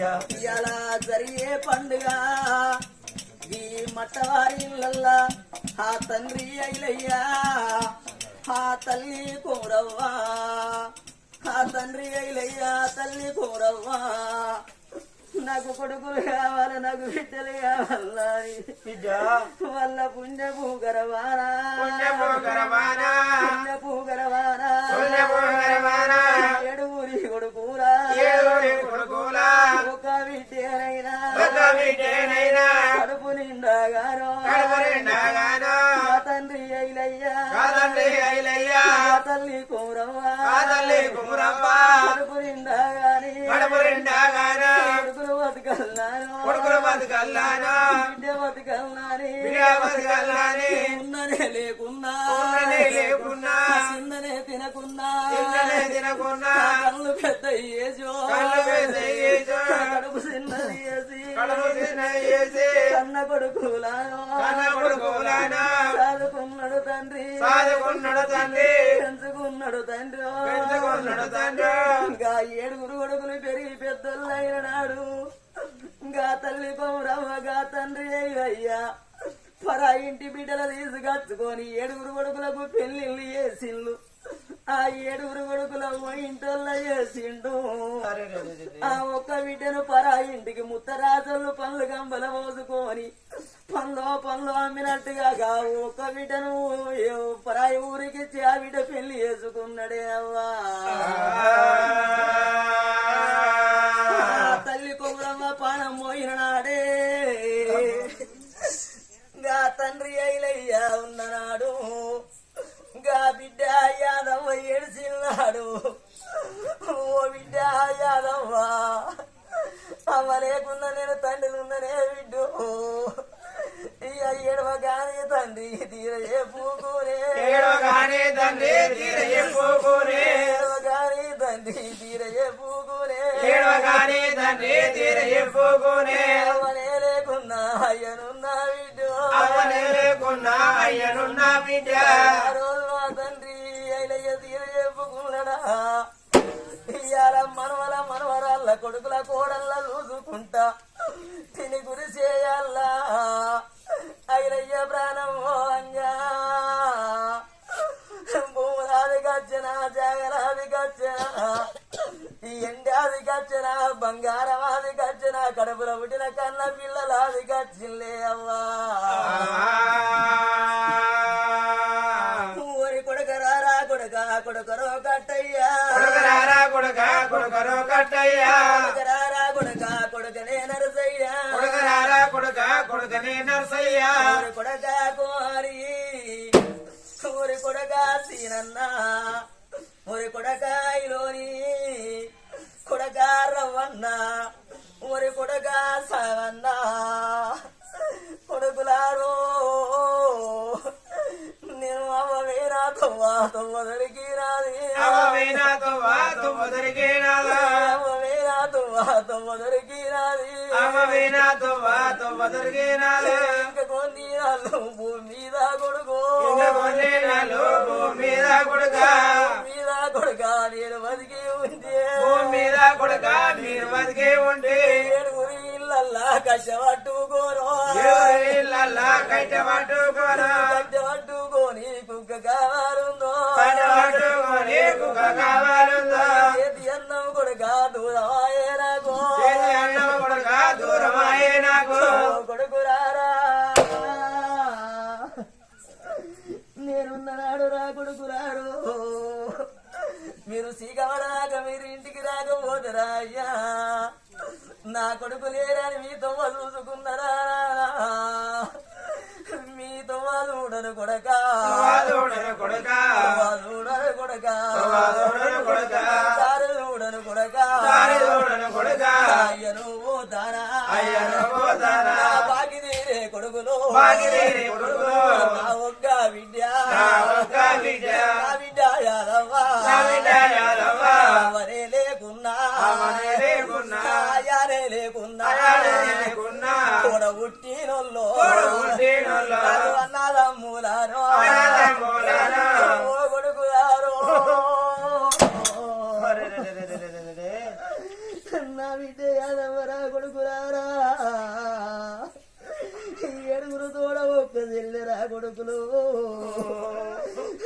ఇలా జరిగే పండుగ. ఈ మట్టవారిళ్ళల్లా ఆ తండ్రి అయిలయ్యా ఆ తల్లి కోరవ్వా ఆ తండ్రి అయిలయ్యా తల్లి కోరవ్వా నాకు కొడుకులు కావాలి నాకు బిడ్డలు కావాలి వల్ల పుణ్యపు గరవానా పుణ్యపు గరవానా. పుణ్యపు గరవానా పుణ్యపు గరవానా. ఏడుగురి కొడుకురా? కడుపు. మా తండ్రి అయిలయ్యా తల్లి కుమరవ్వ. కడుపు నిండాగాని. కొడుకులు బతకల్లాను. బిడ్డ బతకల్లాని. ఉన్ననే లేకున్నా. చిన్ననే తినకున్నా. కళ్ళు పెద్ద ఏజో. కడుపు చిన్నది చేసి. కన్న కొడుకులాను. చదువుకున్నాడు తండ్రి సాదుకున్నాడు తండ్రి. పెంచుకున్నాడు తండ్రి పెంచుకున్నాడు తండ్రి. ఇంకా ఏడుగురు కొడుకులు పెరిగి పెద్దోళ్ళైన నాడు ఇంకా తల్లి పౌరమ్మ గా తండ్రి అయ్యా పరా ఇంటి బిడ్డలు తీసుకొచ్చుకొని ఏడుగురు కొడుకులకు పెళ్ళిళ్ళు చేసిండు ఆ ఏడుగురు కొడుకుల ఇంటోళ్ళ చేసిండు. ఆ ఒక్క బిడ్డను పరా ఇంటికి ముత్తరాజులు పనులు గంబల పోసుకొని పనులు పనులు అమ్మినట్టుగా గా ఒక్క బిడ్డను ఏ- పరాయి ఊరికి ఆ బిడ్డ పెళ్ళి చేసుకున్నాడే అవ్వా. తండ్రి ఏడవగానే లేకున్నా అయ్యనున్నా బిడ్డు. లేకున్నా అయ్యనున్న బిడ్డ. ఇయ్యాల మనవల మనవరాళ్ళ కొడుకుల కోడళ్ళ మురి కొడగా సీనన్న మురి కొడగాయిలోని కొడగా రవ్వన్న మురి కొడగా సవన్న. కొడుకులారో నేను అవ్వవేనా తవ్వా తొమ్మదరికి రాది అవవేనా తవ్వా తొమ్మ దొరికినాదా? తవ్వా తొమ్మదరికి రాది అవవేనా తవ్వా తువ్వదరికేనాదా. ఇంకా కొన్ని నాళ్ళు భూమి మీద కొడుకో. ఇంకా కొన్ని నాళ్ళు భూమి మీద కొడుక. మీద కొడుక నేను బతికి ఉంటే. భూమి మీద కొడుక మీరు బతికే ఉంటే. ఏడుగురి ఇళ్ళల్లా కష్టపట్టుకోను ఎవరిళ్ళల్లా కట్టబట్టుకోరా కష్టపట్టుకొని మీరు సీకవడాక మీరు ఇంటికి రాకపోతారా అయ్యా? నా కొడుకు లేరని మీ చూసుకున్నారా కొడుకులు.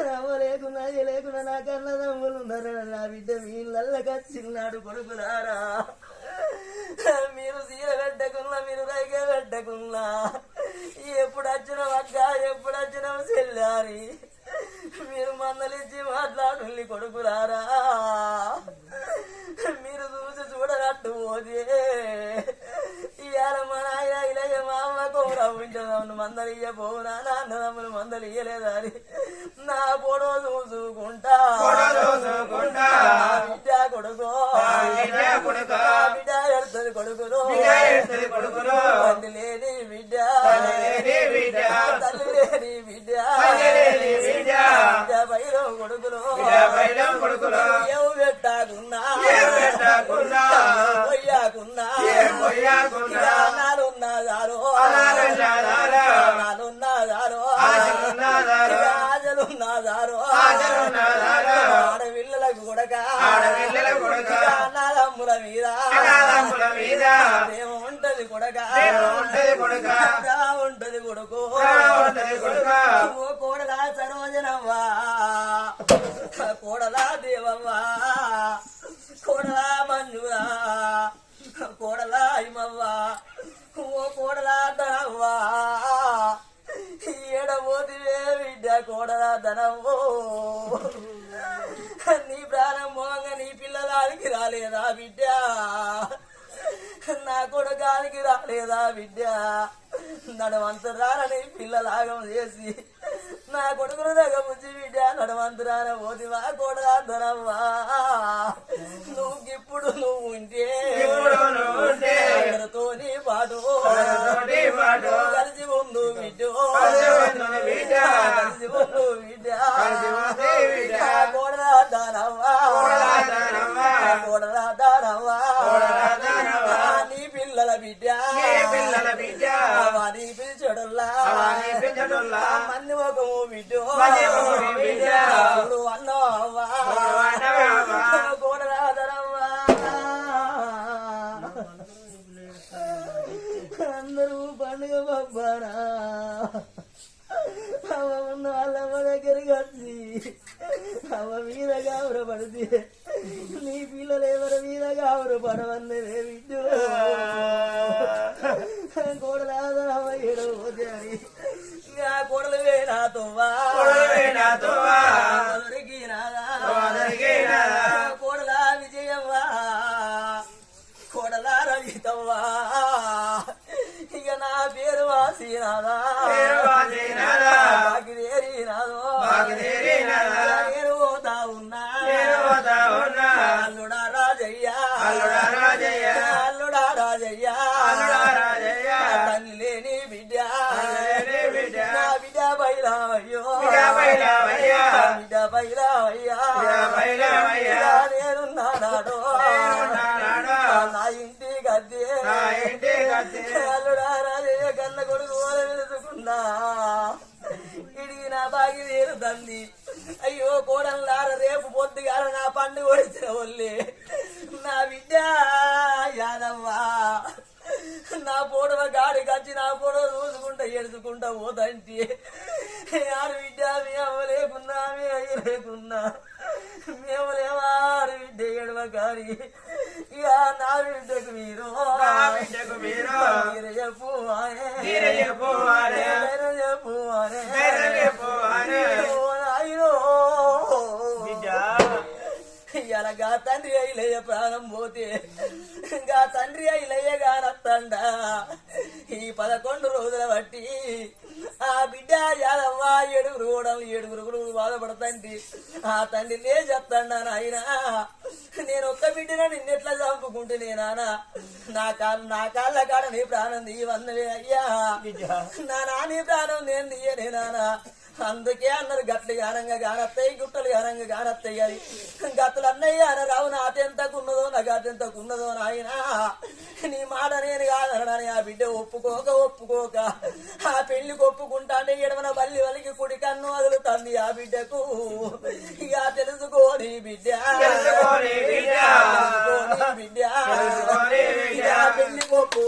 రవ్వ లేకున్నా లేకున్నా నా కన్నదమ్ములు ఉన్నారా? నా బిడ్డ వీళ్ళల్ల కచ్చిన్నాడు కొడుకులారా. మీరు సీర కట్టకున్నా మీరు రైగ కట్టకున్నా. ఎప్పుడు వచ్చిన వగ్గ ఎప్పుడు వచ్చిన చెల్లారి? మీరు మందలిచ్చి మాట్లాడు కొడుకులారా. మీరు చూసి చూడనట్టు పోతే. ఇవాళ మా నాయన ఇలాగే మా అమ్మ కోరా ఉంటుందమ్మ మందలు ఇయ్యపోనా నాన్నదమ్ములు మందలు ఇయ్యలేదా అని నా పొడో చూసుకుంటా బిడ్డ కొడుకో. బిడ్డ ఎడుతుంది కొడుకును. తండ్రి లేని బిడ్డ. తల్లి లేని బిడ్డ. బిడ్డ. బయలు బయలు కొడుకును. ఎవు పెట్టాకున్నా పెట్టకున్నా. ఆశలున్నదారో. ఆజలున్నదారో ఆశలున్నదారో. ఆడపిల్లలకు. అనాలమ్ముల మీద మీద. ఉంటది ఉంటది కొడక. కోడలా సరోజనవ్వా? కోడలా దేవవ్వా? కోడలా మంజురా కోడలా ఇమవ్వా ఓ కోడలా ధనవ్వా ఏడబోతివే బిడ్డ కోడలా ధనవ్వో నీ ప్రాణం మోంగ నీ పిల్లలాడికి రాలేదా బిడ్డ? నా కొడుకానికి రాలేదా బిడ్డ? నడవంతరాలని పిల్లలాగం చేసి నా కొడుకును దగ్గర బుజ్జి బిడ్డ నడవంతరాన పోతివా కొడదాద్దరవ్వా నువ్వు ఇప్పుడు నువ్వు ఉంటే ఉంటే అందరితోని పాటు కలిసి ఉండు బిడ్డ. కలిసి ఉండు బిడ్డ. ఉండు మన్ని ఒకము బిడ్డు అన్నవా అందరూ పండుగ పంపారా? అవ ఉన్న వాళ్ళమ్మ దగ్గరికి వచ్చి అవ మీద గాబర పడితే నీ పిల్లలు ఎవరి మీద గాబర పడవన్నదే బిడ్డు కోడలాదరమ్మ ఏడవతే అని నా కోడలు వేనాతోవా కోడలు వేనాతోవా. కన్న కొడుకు ఓల ఇడిగి నా బాగి తీరుతంది అయ్యో కోడల్లార రేపు పొద్దుగాల నా పండుగ వచ్చిన ఒళ్ళే నా బిడ్డ యాదవ్వా. నా పొడవ గాడి కచ్చి నా పొడవ చూసుకుంటా ఏడుచుకుంటా పోతంటే ఆరు బిడ్డ మేము లేకున్నా మీ అయ్య లేకున్నా. మేము లేవారు బిడ్డ ఏడవ గారి ఇక నా బిడ్డకు మీరు బిడ్డకు మీరు గా తండ్రి అయిలయ్య ప్రాణం పోతే గా తండ్రి అయిలయ్య గానత్తండ ఈ పదకొండు రోజుల బట్టి ఆ బిడ్డ యాదవ్వ ఏడుగురు ఓడలు ఏడుగురు గురువులు బాధపడతండి ఆ తండ్రి లేచెత్తండ నాయన. నేను ఒక్క బిడ్డన నిన్నెట్లా చంపుకుంటే నేనానా? నా కాళ్ళ నా కాళ్ళ కాడ నీ ప్రాణం తీయవన్నవే అయ్యా. నా నాని ప్రాణం నేను తీయనే నానా అందుకే అన్నారు గట్లు గానంగా గానత్తాయి గుట్టలు గానంగా గానత్తాయి అని. గత్తులు అన్నయ్య అని రావు నా అతెంతకున్నదో నాకు అతెంతకున్నదో నాయన. నీ మాట నేను కాదనని ఆ బిడ్డ ఒప్పుకోక ఒప్పుకోక ఆ పెళ్ళికి ఒప్పుకుంటా అంటే ఎడమన బల్లి వలికి కుడి కన్ను వదులుతుంది ఆ బిడ్డకు. ఇక తెలుసుకోని బిడ్డ. తెలుసుకోని బిడ్డ. పెళ్ళి ఒప్పుకో